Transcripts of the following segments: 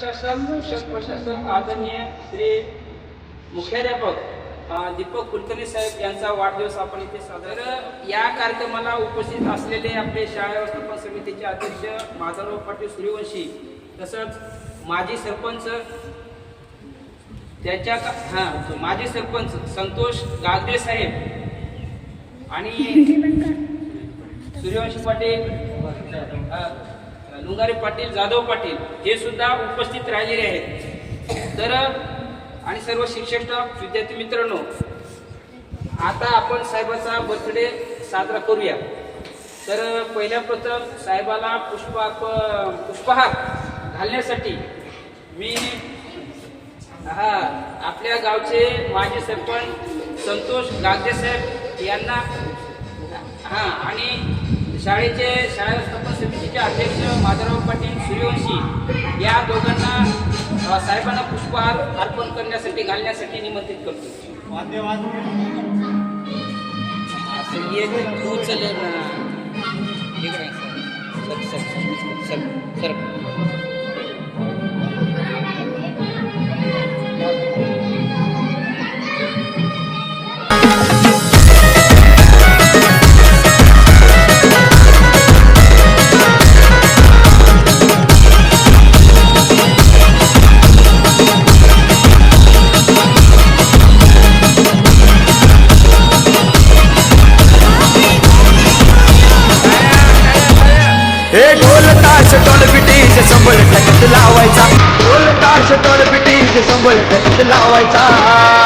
प्रशासन प्रशासन आदरणीय श्री मुख्याध्यापक दीपक कुलकर्णी साहेब यांचा वाढदिवस आपण इथे साजरा या कार्यक्रमाला उपस्थित असलेले आपले शाळा व्यवस्थापन समितीचे अध्यक्ष माधवराव पाटील सूर्यवंशी तसंच माजी सरपंच त्याच्या हां माजी सरपंच संतोष गागदे साहेब आणि सूर्यवंशी पाटील अ, लुंगारे पाटील जाधव पाटील हे सुद्धा उपस्थित राहिलेले आहेत. तर आणि सर्व शिक्षक विद्यार्थी मित्रांनो आता आपण साहेबाचा बर्थडे साजरा करूया. तर पहिल्या प्रथम साहेबाला पुष्पा पुष्पहार घालण्यासाठी मी हा आपल्या गावचे माजी सरपंच संतोष गागदे साहेब यांना हा आणि शाळेचे शाळा व्यवस्थापन समितीचे अध्यक्ष माधवराव पाटील सूर्यवंशी या दोघांना साहेबांना पुष्पहार अर्पण करण्यासाठी घालण्यासाठी निमंत्रित करतो. असं ये ते तू चल ना. इकडे ये. सर सर सर सर पिटीचे संबळ लावायचा.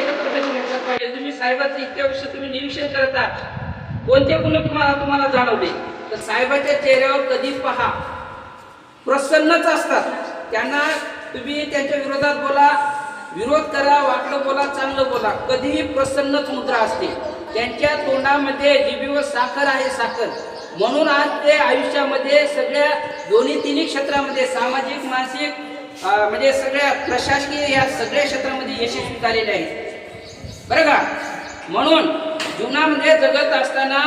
पाहिजे. तुम्ही साहेबाचं इतक्या वर्ष तुम्ही निरीक्षण करता कोणते गुण तुम्हाला तुम्हाला जाणवले? तर साहेबाच्या चेहऱ्यावर कधी पहा. प्रसन्नच असतात. त्यांना तुम्ही त्यांच्या विरोधात बोला विरोध करा वाटलं बोला चांगलं बोला. कधीही प्रसन्नच मुद्रा असते. त्यांच्या तोंडामध्ये जिबीवर साखर आहे साखर. म्हणून आज ते आयुष्यामध्ये सगळ्या दोन्ही तिन्ही क्षेत्रामध्ये सामाजिक मानसिक म्हणजे सगळ्या प्रशासकीय या सगळ्या क्षेत्रामध्ये यशस्वी झालेले आहेत. बरं का? म्हणून जीवनामध्ये जगत असताना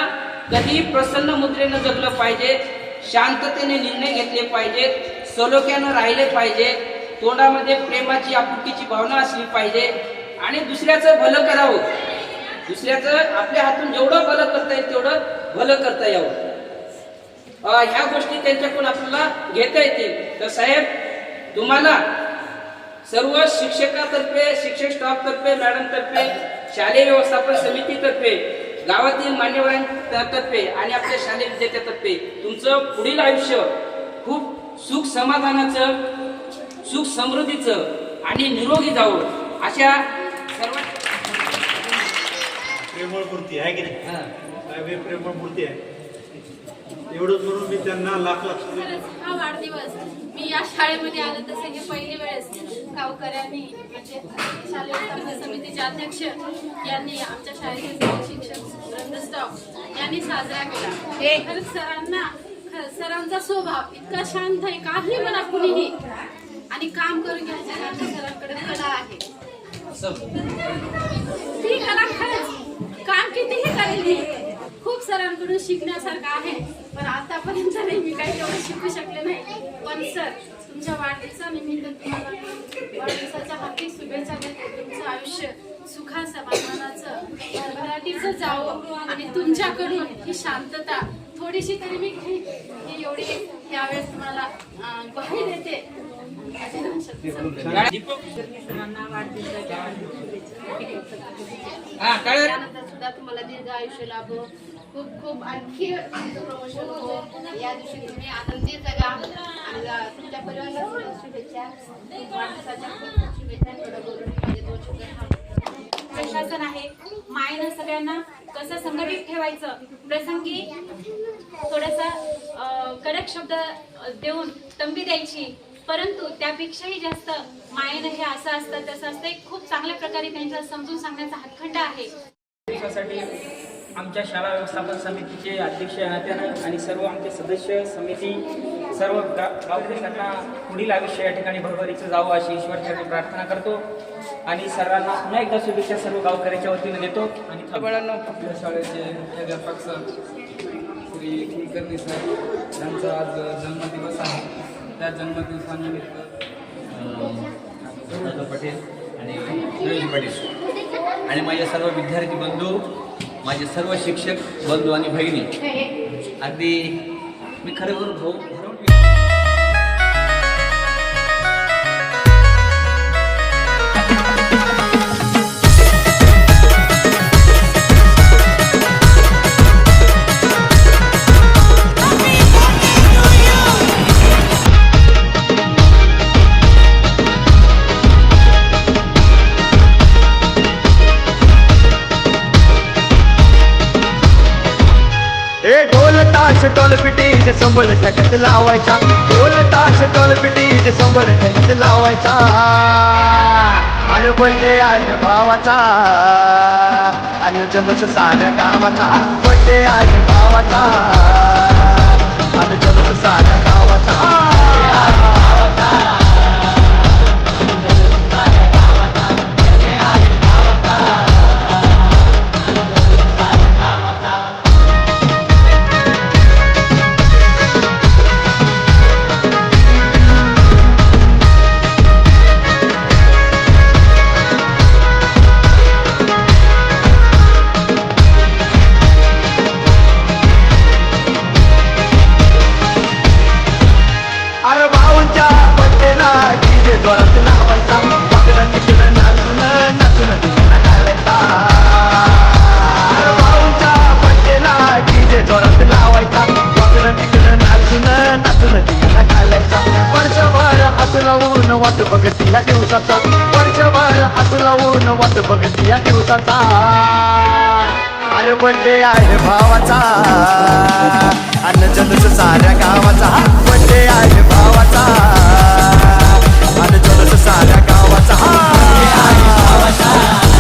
कधी प्रसन्न मुद्रेनं जगलं पाहिजे शांततेने निर्णय घेतले पाहिजेत सलोख्यानं राहिले पाहिजे तोंडामध्ये प्रेमाची आपुलकीची भावना असली पाहिजे आणि दुसऱ्याचं भलं करावं. दुसऱ्याचं आपल्या हातून जेवढं भलं करता येईल तेवढं भलं करता यावं. ह्या गोष्टी त्यांच्याकडून आपल्याला घेता येतील. तर साहेब तुम्हाला सर्व शिक्षकातर्फे शिक्षक स्टाफतर्फे मॅडमतर्फे शालेय व्यवस्थापन समितीतर्फे गावातील मान्यवरांतर्फे आणि आपल्या शालेय विद्यार्थ्यातर्फे तुमचं पुढील आयुष्य खूप सुख समाधानाचं सुख समृद्धीचं आणि निरोगी जावं अशा सर्व प्रेमळ मूर्ती आहे की नाही? प्रेमळ मूर्ती आहे? एवढंच म्हणून मी त्यांना लाख लाख वाढदिवस. मी या शाळेमध्ये आले तसे हे पहिली वेळेस गावकऱ्यांनी म्हणजे शालेय समितीचे अध्यक्ष यांनी आमच्या शाळेचे सर्व शिक्षक यांनी साजरा केला. खरंच सरांना सरांचा स्वभाव इतका शांत आहे काही म्हणा कुणीही. आणि काम करून घ्यायच्या आमच्या सरांकडे कला आहे. ती कला खरंच काम कितीही करेल खूप सरांकडून शिकण्यासारखं आहे. पण आतापर्यंत नाही मी काही एवढं शिकू शकले नाही. पण सर तुमच्या वाढदिवसानिमित्त तुम्हाला वाढदिवसाच्या हार्दिक शुभेच्छा देते तुमचं आयुष्य सुखा समाधानाचं भरभराटीचं जावं आणि तुमच्याकडून ही शांतता थोडीशी तरी मी ही ही एवढी यावेळेस तुम्हाला ग्वाही देते. वाढदिवसाच्या हा सुद्धा तुम्हाला दीर्घ आयुष्य लाभो. खूप खूप आणखी प्रमोशन हो या दिवशी तुम्ही आनंदी जगा आणि तुमच्या परिवाराला सुद्धा शुभेच्छा. वाढदिवसाच्या खूप खूप शुभेच्छा. दोन शब्द. प्रवचन आहे. मायेनं सगळ्यांना कसं संघटित ठेवायचं? प्रसंगी थोडासा कडक शब्द देऊन तंबी द्यायची. परंतु त्यापेक्षाही जास्त मायेनं हे असं असतं तसं असतं. एक खूप चांगल्या प्रकारे त्यांचा समजून सांगण्याचा हातखंड आहे. आमच्या शाळा व्यवस्थापन समितीचे अध्यक्ष या नात्यानं आणि सर्व आमचे सदस्य समिती सर्व गा गावकऱ्यांना पुढील आयुष्य या ठिकाणी भरभरीचं जावं अशी ईश्वरचरणी प्रार्थना करतो. आणि सर्वांना पुन्हा एकदा शुभेच्छा सर्व गावकऱ्याच्या वतीने देतो. आणि थांबळांनो आपल्या शाळेचे मुख्याध्यापक सर श्री कुलकर्णी सर यांचा आज जन्मदिवस आहे. त्या जन्मदिवसानिमित्त दादा पटेल आणि पाटील. आणि माझे सर्व विद्यार्थी बंधू माझे सर्व शिक्षक बंधू आणि बहिणी. अगदी मी खरं करून भाऊ टोलपिटीचे संबळ ठकत लावायचा. ढोल ताश टोलपिटीचे संबळ ठकत लावायचा. आणि बंडे आहे भावाचा. आणि जमच साऱ्या गावाचा बंडे आहे भावाचा. आणि जमच कामाचा. वाट बघती या दिवसाचा. वर्षभर हात लावून वाट बघती या दिवसाचा. अरे बड्डे आहे भावाचा. अन्न जलस साऱ्या गावाचा. बड्डे आहे भावाचा. अन्न जलस साऱ्या गावाचा. आहे भावाचा